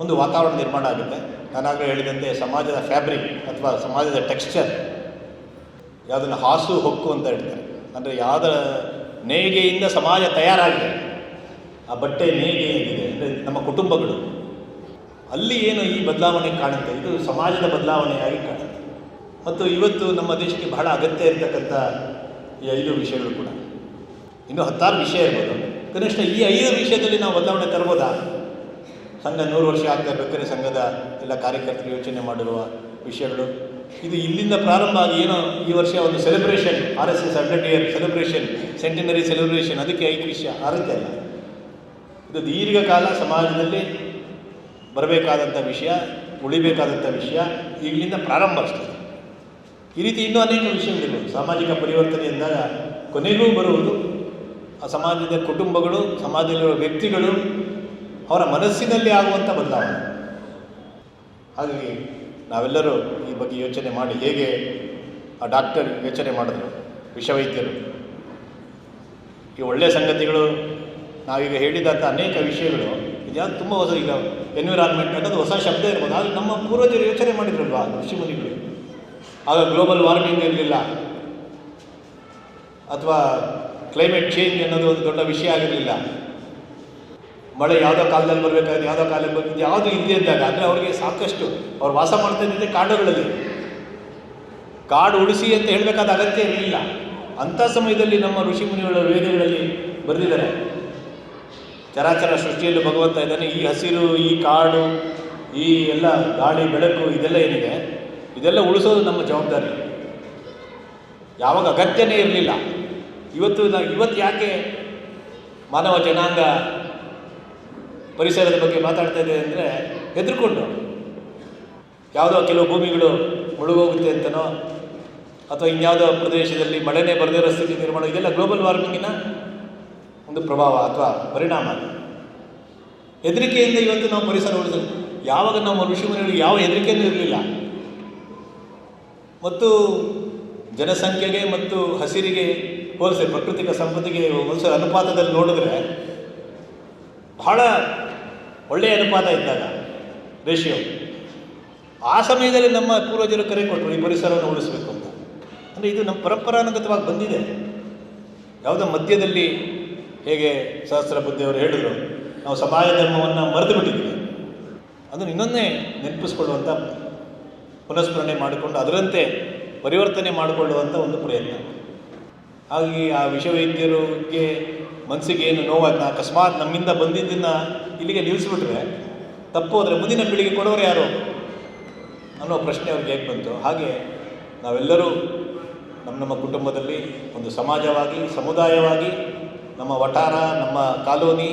Speaker 1: ಒಂದು ವಾತಾವರಣ ನಿರ್ಮಾಣ ಆಗುತ್ತೆ. ನಾನಾಗಲೇ ಹೇಳಿದಂತೆ ಸಮಾಜದ ಫ್ಯಾಬ್ರಿಕ್ ಅಥವಾ ಸಮಾಜದ ಟೆಕ್ಸ್ಚರ್ ಯಾವುದನ್ನು ಹಾಸು, ಹೊಕ್ಕು ಅಂತ ಹೇಳ್ತಾರೆ. ಅಂದರೆ ಯಾವುದರ ನೇಯ್ಗೆಯಿಂದ ಸಮಾಜ ತಯಾರಾಗಿದೆ. ಆ ಬಟ್ಟೆ ನೇಯ್ಗೆ ಏನಿದೆ ಅಂದರೆ ನಮ್ಮ ಕುಟುಂಬಗಳು. ಅಲ್ಲಿ ಏನು ಈ ಬದಲಾವಣೆ ಕಾಣುತ್ತೆ? ಇದು ಸಮಾಜದ ಬದಲಾವಣೆಯಾಗಿ ಕಾಣುತ್ತೆ. ಮತ್ತು ಇವತ್ತು ನಮ್ಮ ದೇಶಕ್ಕೆ ಬಹಳ ಅಗತ್ಯ ಇರತಕ್ಕಂಥ ಈ ಐದು ವಿಷಯಗಳು ಕೂಡ. ಇನ್ನೂ ಹತ್ತಾರು ವಿಷಯ ಇರ್ಬೋದು. ಕನಿಷ್ಠ ಈ ಐದು ವಿಷಯದಲ್ಲಿ ನಾವು ಬದಲಾವಣೆ ತರ್ಬೋದಾ? ಸಂಘ ನೂರು ವರ್ಷ ಆಗ್ತಾ ಇರ್ಬೇಕಾದ್ರೆ ಸಂಘದ ಎಲ್ಲ ಕಾರ್ಯಕರ್ತರು ಯೋಚನೆ ಮಾಡಿರುವ ವಿಷಯಗಳು. ಇದು ಇಲ್ಲಿಂದ ಪ್ರಾರಂಭ ಆಗಿ ಏನೋ ಈ ವರ್ಷ ಒಂದು celebration R S S hundred year celebration centenary celebration ಅದಕ್ಕೆ ಐದು ವಿಷಯ. ಆರುತ್ತೆ ಅಲ್ಲ? ಇದು ದೀರ್ಘಕಾಲ ಸಮಾಜದಲ್ಲಿ ಬರಬೇಕಾದಂಥ ವಿಷಯ, ಉಳಿಬೇಕಾದಂಥ ವಿಷಯ ಈಗಲಿಂದ ಪ್ರಾರಂಭ ಅಷ್ಟೇ. ಈ ರೀತಿ ಇನ್ನೂ ಅನೇಕ ವಿಷಯಗಳಿರ್ಬೋದು ಸಾಮಾಜಿಕ ಪರಿವರ್ತನೆ ಎಂದಾಗ ಕೊನೆಗೂ ಬರುವುದು ಆ ಸಮಾಜದ ಕುಟುಂಬಗಳು, ಸಮಾಜದಲ್ಲಿರುವ ವ್ಯಕ್ತಿಗಳು ಅವರ ಮನಸ್ಸಿನಲ್ಲಿ ಆಗುವಂಥ ಬದಲಾವಣೆ. ಹಾಗಾಗಿ ನಾವೆಲ್ಲರೂ ಈ ಬಗ್ಗೆ ಯೋಚನೆ ಮಾಡಿ ಹೇಗೆ ಆ ಡಾಕ್ಟರ್ ಯೋಚನೆ ಮಾಡಿದ್ರು, ವಿಷವೈದ್ಯರು. ಈ ಒಳ್ಳೆಯ ಸಂಗತಿಗಳು, ನಾವೀಗ ಹೇಳಿದಂಥ ಅನೇಕ ವಿಷಯಗಳು ಇದ್ಯಾವುದು ತುಂಬ ಹೊಸ, ಈಗ ಎನ್ವಿರಾನ್ಮೆಂಟ್ ಅನ್ನೋದು ಹೊಸ ಶಬ್ದ ಇರ್ಬೋದು. ಆದರೆ ನಮ್ಮ ಪೂರ್ವಜರು ಯೋಚನೆ ಮಾಡಿದ್ರಲ್ವಾ ಋಷಿಮುನಿಗಳು ಆಗ ಗ್ಲೋಬಲ್ ವಾರ್ಮಿಂಗ್ ಇರಲಿಲ್ಲ. ಅಥವಾ ಕ್ಲೈಮೇಟ್ ಚೇಂಜ್ ಅನ್ನೋದು ಒಂದು ದೊಡ್ಡ ವಿಷಯ ಆಗಿರಲಿಲ್ಲ. ಮಳೆ ಯಾವುದೋ ಕಾಲದಲ್ಲಿ ಬರಬೇಕಾದ್ರೆ ಯಾವುದೋ ಕಾಲದಲ್ಲಿ ಬರಬೇಕು, ಯಾವುದು ಇಲ್ಲದೆ ಇದ್ದಾಗ, ಅಂದರೆ ಅವರಿಗೆ ಸಾಕಷ್ಟು ಅವ್ರು ವಾಸ ಮಾಡ್ತಾ ಇದ್ದಿದ್ದೆ ಕಾಡುಗಳಲ್ಲಿ. ಕಾಡು ಉಳಿಸಿ ಅಂತ ಹೇಳಬೇಕಾದ ಅಗತ್ಯ ಇರಲಿಲ್ಲ. ಅಂಥ ಸಮಯದಲ್ಲಿ ನಮ್ಮ ಋಷಿ ಮುನಿಗಳ ವೇದಗಳಲ್ಲಿ ಬರೆದಿದ್ದಾರೆ. ಚರಾಚರ ಸೃಷ್ಟಿಯಲ್ಲಿ ಭಗವಂತ ಇದ್ದಾನೆ, ಈ ಹಸಿರು, ಈ ಕಾಡು, ಈ ಎಲ್ಲ ಗಾಳಿ, ಬೆಳಕು, ಇದೆಲ್ಲ ಏನಿದೆ, ಇದೆಲ್ಲ ಉಳಿಸೋದು ನಮ್ಮ ಜವಾಬ್ದಾರಿ. ಯಾವಾಗ ಅಗತ್ಯನೇ ಇರಲಿಲ್ಲ. ಇವತ್ತು ನಾವು ಇವತ್ತು ಯಾಕೆ ಮಾನವ ಜನಾಂಗ ಪರಿಸರದ ಬಗ್ಗೆ ಮಾತಾಡ್ತಾ ಇದೆ ಅಂದರೆ ಹೆದರ್ಕೊಂಡು. ಯಾವುದೋ ಕೆಲವು ಭೂಮಿಗಳು ಮುಳುಗೋಗುತ್ತೆ ಅಂತನೋ, ಅಥವಾ ಇನ್ಯಾವುದೋ ಪ್ರದೇಶದಲ್ಲಿ ಮಳೆನೇ ಬರದಿರೋ ಸ್ಥಿತಿ ನಿರ್ಮಾಣ, ಇದೆಲ್ಲ ಗ್ಲೋಬಲ್ ವಾರ್ಮಿಂಗಿನ ಒಂದು ಪ್ರಭಾವ ಅಥವಾ ಪರಿಣಾಮ ಹೆದರಿಕೆಯಿಂದ ಇವತ್ತು ನಾವು ಪರಿಸರ ಉಳಿಸಲು ಯಾವಾಗ ನಮ್ಮ ಋಷಿಮುನಿಗಳಿಗೆ ಯಾವ ಹೆದರಿಕೆಯೂ ಇರಲಿಲ್ಲ. ಮತ್ತು ಜನಸಂಖ್ಯೆಗೆ ಮತ್ತು ಹಸಿರಿಗೆ ಹೋಲಿಸಿ, ಪ್ರಕೃತಿಕ ಸಂಪತ್ತಿಗೆ ಮನುಷ್ಯರ ಅನುಪಾತದಲ್ಲಿ ನೋಡಿದ್ರೆ ಬಹಳ ಒಳ್ಳೆಯ ಅನುಪಾತ ಇದ್ದಾಗ ರೇಷಿಯೋ. ಆ ಸಮಯದಲ್ಲಿ ನಮ್ಮ ಪೂರ್ವಜರು ಕರೆ ಕೊಟ್ಟರು, ಈ ಪರಿಸರವನ್ನು ಉಳಿಸಬೇಕು ಅಂತ. ಅಂದರೆ ಇದು ನಮ್ಮ ಪರಂಪರಾನುಗತವಾಗಿ ಬಂದಿದೆ. ಯಾವುದೋ ಮಧ್ಯದಲ್ಲಿ ಹೇಗೆ ಸಹಸ್ರ ಬುದ್ಧಿಯವರು ಹೇಳಿದರು, ನಾವು ಸಮಾಜ ಧರ್ಮವನ್ನು ಮರೆತು ಬಿಟ್ಟಿದ್ದೀವಿ ಅದನ್ನು ಇನ್ನೊಂದೇ ನೆನಪಿಸ್ಕೊಳ್ಳುವಂಥ ಪುನಸ್ಮರಣೆ ಮಾಡಿಕೊಂಡು ಅದರಂತೆ ಪರಿವರ್ತನೆ ಮಾಡಿಕೊಳ್ಳುವಂಥ ಒಂದು ಪ್ರಯತ್ನ. ಹಾಗಾಗಿ ಆ ವಿಷವೈದ್ಯರಿಗೆ ಮನಸ್ಸಿಗೆ ಏನು ನೋವಾಗ ಅಕಸ್ಮಾತ್ ನಮ್ಮಿಂದ ಬಂದಿದ್ದನ್ನು ಇಲ್ಲಿಗೆ ನಿಲ್ಲಿಸ್ಬಿಟ್ರೆ ತಪ್ಪು ಹೋದರೆ ಮುಂದಿನ ಪೀಳಿಗೆ ಕೊಡೋರು ಯಾರು? ಅನ್ನೋ ಪ್ರಶ್ನೆ ಅವ್ರಿಗೆ ಹೇಗೆ ಬಂತು? ಹಾಗೆ ನಾವೆಲ್ಲರೂ ನಮ್ಮ ನಮ್ಮ ಕುಟುಂಬದಲ್ಲಿ ಒಂದು ಸಮಾಜವಾಗಿ, ಸಮುದಾಯವಾಗಿ, ನಮ್ಮ ವಠಾರ, ನಮ್ಮ ಕಾಲೋನಿ,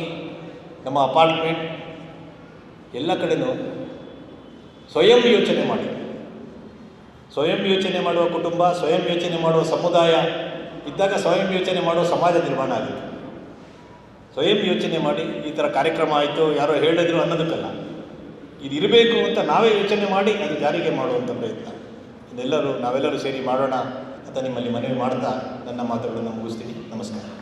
Speaker 1: ನಮ್ಮ ಅಪಾರ್ಟ್ಮೆಂಟ್ ಎಲ್ಲ ಕಡೆಯೂ ಸ್ವಯಂ ಯೋಚನೆ ಮಾಡಿ. ಸ್ವಯಂ ಯೋಚನೆ ಮಾಡುವ ಕುಟುಂಬ, ಸ್ವಯಂ ಯೋಚನೆ ಮಾಡುವ ಸಮುದಾಯ ಇದ್ದಾಗ ಸ್ವಯಂ ಯೋಚನೆ ಮಾಡುವ ಸಮಾಜ ನಿರ್ಮಾಣ ಆಗುತ್ತೆ. ಸ್ವಯಂ ಯೋಚನೆ ಮಾಡಿ ಈ ಥರ ಕಾರ್ಯಕ್ರಮ ಆಯಿತು, ಯಾರೋ ಹೇಳಿದ್ರು ಅನ್ನೋದಕ್ಕಲ್ಲ. ಇದು ಇರಬೇಕು ಅಂತ ನಾವೇ ಯೋಚನೆ ಮಾಡಿ ಅದು ಜಾರಿಗೆ ಮಾಡುವಂಥ ಪ್ರಯತ್ನ. ಇದೆಲ್ಲರೂ ನಾವೆಲ್ಲರೂ ಸೇರಿ ಮಾಡೋಣ ಅಂತ ನಿಮ್ಮಲ್ಲಿ ಮನವಿ ಮಾಡ್ತಾ ನನ್ನ ಮಾತುಗಳನ್ನು ಮುಗಿಸ್ತೀನಿ. ನಮಸ್ಕಾರ.